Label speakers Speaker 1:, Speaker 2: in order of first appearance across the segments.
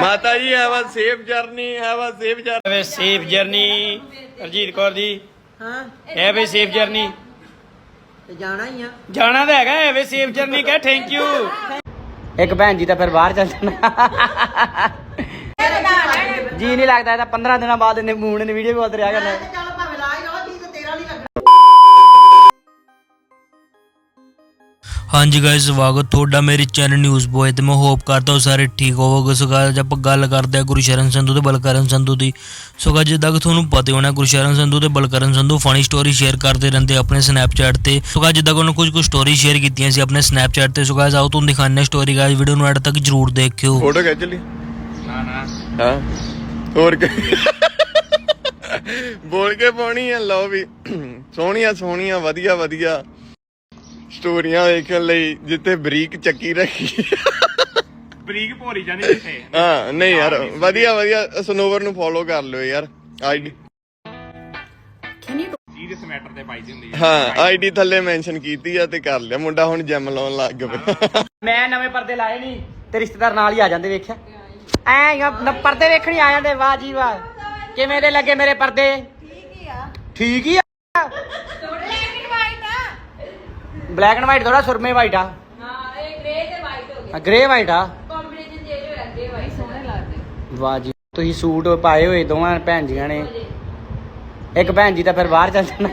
Speaker 1: ਮਾਤਾ ਜੀ have a safe journey have a safe journey.
Speaker 2: Have safe journey Arjit Kaur ji.
Speaker 3: ਹਾਂ।
Speaker 2: Have safe journey.
Speaker 3: ਤੇ ਜਾਣਾ ਹੀ ਆ।
Speaker 2: ਜਾਣਾ ਤਾਂ ਹੈਗਾ ਹੈਵ ਸੇਫ ਜਰਨੀ ਕਹ ਥੈਂਕ ਯੂ ਇੱਕ ਭੈਣ ਜੀ ਤਾਂ ਫਿਰ ਬਾਹਰ ਚੱਲ ਜਾਣਾ। ਜੀ ਨਹੀਂ ਲੱਗਦਾ ਇਹ ਤਾਂ 15 ਦਿਨਾਂ ਬਾਅਦ ਇਹਨੇ ਮੂਣ ਨੇ ਵੀਡੀਓ ਕਾਲ ਤੇ ਰਿਹਾ ਕਰਨਾ।
Speaker 4: ਹਾਂਜੀ ਗਾਇਸ ਸਵਾਗਤ ਤੁਹਾਡਾ ਮੇਰੇ ਚੈਨਲ ਨਿਊਜ਼ ਬੋਏ ਤੇ। ਮੈਂ ਹੋਪ ਕਰਦਾ ਹਾਂ ਸਾਰੇ ਠੀਕ ਹੋਵੋਗੇ। ਸੋ guys, ਆਪਾਂ ਗੱਲ ਕਰਦੇ ਹਾਂ ਗੁਰਸ਼ਰਨ ਸੰਧੂ ਤੇ ਬਲਕਰਨ ਸੰਧੂ ਦੀ। ਸੋ guys, ਜਿੱਦਾਂ ਕਿ ਤੁਹਾਨੂੰ ਪਤਾ ਹੋਣਾ ਗੁਰਸ਼ਰਨ ਸੰਧੂ ਤੇ Balkaran Sandhu funny story share ਕਰਦੇ ਰਹਿੰਦੇ ਆਪਣੇ ਸਨੈਪਚੈਟ ਤੇ। ਸੋ guys, ਜਿੱਦਾਂ ਕਿ ਉਹਨਾਂ ਕੁਝ ਕੁ ਸਟੋਰੀ ਸ਼ੇਅਰ ਕੀਤੀਆਂ ਸੀ ਆਪਣੇ ਸਨੈਪਚੈਟ ਤੇ। ਸੋ guys, ਆਓ ਤੁਹਾਨੂੰ ਦਿਖਾਉਂਦੇ ਸਟੋਰੀ ਗਾਇਸ ਵੀਡੀਓ ਨੂੰ ਐਡ ਤੱਕ ਜਰੂਰ ਦੇਖਿਓ।
Speaker 1: ਫੋਟੋ ਖਿੱਚ ਲਈ?
Speaker 2: ਨਾ ਨਾ।
Speaker 1: ਹਾਂ। ਹੋਰ ਕੀ? ਬੋਲ ਕੇ ਪਾਉਣੀ ਆ ਲਓ ਵੀ। ਸੋਹਣੀਆਂ ਸੋਹਣੀਆਂ ਵਧੀਆ ਵਧੀਆ। ਸਟੋਰੀਆਂ ਵੇਖਣ ਲਈ ਜਿੱਥੇ ਬਰੀਕ ਚੱਕੀ ਰੱਖੀ।
Speaker 2: ਬਰੀਕ ਭੋਰੀ ਜਾਂਦੀ ਜਿੱਥੇ।
Speaker 1: ਹਾਂ ਨਹੀਂ ਯਾਰ ਵਧੀਆ ਵਧੀਆ। ਸਨੋਵਰ ਨੂੰ ਫੋਲੋ ਕਰ ਲਿਓ ਯਾਰ ਆਈਡੀ
Speaker 2: ਸੀਰੀਅਸ ਮੈਟਰ ਤੇ ਪਾਈ ਦੀ ਹੁੰਦੀ
Speaker 1: ਹਾਂ। ਆਈਡੀ ਥੱਲੇ ਮੈਂਸ਼ਨ ਕੀਤੀ ਆ ਤੇ ਕਰ ਲਿਆ। ਮੁੰਡਾ ਹੁਣ ਜਿਮ ਲਾਉਣ ਲੱਗ ਪਿਆ।
Speaker 2: ਮੈਂ ਨਵੇਂ ਪਰਦੇ ਲਾਏ ਨਹੀਂ ਤੇ ਰਿਸ਼ਤੇਦਾਰ ਨਾਲ ਹੀ ਆ ਜਾਂਦੇ ਵੇਖਿਆ। ਐ ਨ ਪਰਦੇ ਵੇਖਣ ਹੀ ਆ ਜਾਂਦੇ ਵਾਹ ਜੀ ਵਾਹ। ਕਿਵੇਂ ਦੇ ਲੱਗੇ ਮੇਰੇ ਪਰਦੇ? ਠੀਕ ਹੀ ਆ। ਠੀਕ ਹੀ ਆ? ਬਲੈਕ ਐਂਡ ਵਾਈਟ ਥੋੜਾ ਸੁਰਮੇ ਵਾਈਟ ਆ।
Speaker 5: ਹਾਂ ਇਹ ਗ੍ਰੇ ਤੇ ਵਾਈਟ ਹੋ ਗਿਆ
Speaker 2: ਗ੍ਰੇ ਵਾਈਟ ਆ।
Speaker 5: ਕੰਬੀਨੇਸ਼ਨ ਚੇਂਜ ਹੋਇਆ ਗ੍ਰੇ ਵਾਈਟ ਸੋਹਣੇ ਲੱਗਦੇ।
Speaker 2: ਵਾਹ ਜੀ ਤੁਸੀਂ ਸੂਟ ਪਾਏ ਹੋਏ ਦੋਵਾਂ ਭੈਣ ਜੀਆਂ ਨੇ ਇੱਕ ਭੈਣ ਜੀ ਤਾਂ ਫਿਰ ਬਾਹਰ ਚੱਲ ਜਾਣਾ।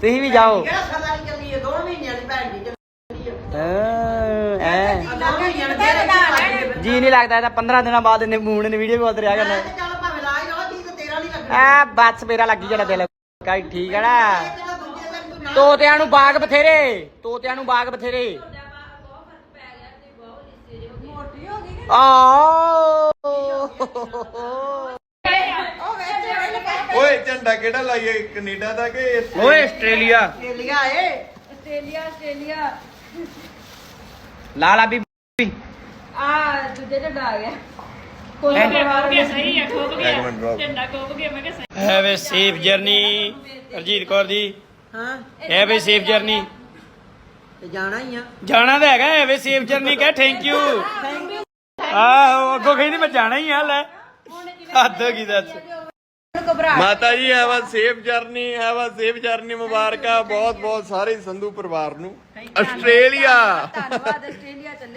Speaker 2: ਤੁਸੀਂ ਵੀ ਜਾਓ।
Speaker 3: ਕਿਹੜਾ ਸਦਾ ਨਹੀਂ ਚੱਲੀ ਹੈ ਦੋ ਮਹੀਨਿਆਂ ਦੀ ਭੈਣ ਜੀ ਚੱਲੀ ਹੈ
Speaker 2: ਐ। ਜੀ ਨਹੀਂ ਲੱਗਦਾ ਇਹ ਤਾਂ 15 ਦਿਨਾਂ ਬਾਅਦ ਇਹਨੇ ਮੂਣ ਨੇ ਵੀਡੀਓ ਕਾਲ ਤੇ ਰਿਹਾ ਕਰਨਾ।
Speaker 3: ਚੱਲ ਭਾਵੇਂ ਲਾ ਹੀ ਲਓ ਜੀ ਤੇ ਤੇਰਾ ਨਹੀਂ ਲੱਗਣਾ।
Speaker 2: ਐ ਬੱਸ ਮੇਰਾ ਲੱਗੀ ਜਾਣਾ ਦਿਲ। ਕਾਈ ਠੀਕ ਹੈ ਨਾ। ਤੋਤਿਆਂ ਨੂੰ ਬਾਗ ਬਥੇਰੇ ਤੋਤਿਆਂ ਨੂੰ ਬਾਗ ਬਥੇਰੇ। ਆ
Speaker 1: ਓਏ ਝੰਡਾ ਕਿਹੜਾ ਲਾਈਏ? ਕੈਨੇਡਾ ਦਾ ਕਿ
Speaker 2: ਓਏ ਆਸਟ੍ਰੇਲੀਆ।
Speaker 3: ਆਸਟ੍ਰੇਲੀਆ ਏ।
Speaker 5: Australia Australia.
Speaker 2: ਲਾਲਾ ਬੀਬੀ।
Speaker 5: ਆ ਦੂਜੇ ਝੰਡਾ ਆ ਗਿਆ।
Speaker 1: ਇੱਕ ਮਿੰਟ ਰੁਕ।
Speaker 2: Have a safe journey Arjit Kaur ji
Speaker 3: ਹਾਂ।
Speaker 2: ਅ ਸੇਫ ਜਰਨੀ
Speaker 3: ਤੇ ਜਾਣਾ ਹੀ ਆ।
Speaker 2: ਜਾਣਾ ਤਾਂ ਹੈਗਾ ਅ ਸੇਫ ਜਰਨੀ ਕਹ ਥੈਂਕ ਯੂ ਆਹੋ ਅੱਗੋਂ ਕਹਿੰਦੀ ਮੈਂ ਜਾਣਾ ਹੀ ਆ ਲੈ। ਹੱਦ ਹੋ ਗਈ ਦੱਸ।
Speaker 1: ਮਾਤਾ ਜੀ have a safe journey have a safe journey ਮੁਬਾਰਕਾਂ ਬਹੁਤ ਬਹੁਤ ਸਾਰੇ ਸੰਧੂ ਪਰਿਵਾਰ ਨੂੰ। ਆਸਟ੍ਰੇਲੀਆ।
Speaker 5: ਧੰਨਵਾਦ ਆਸਟ੍ਰੇਲੀਆ ਚੱਲੇ।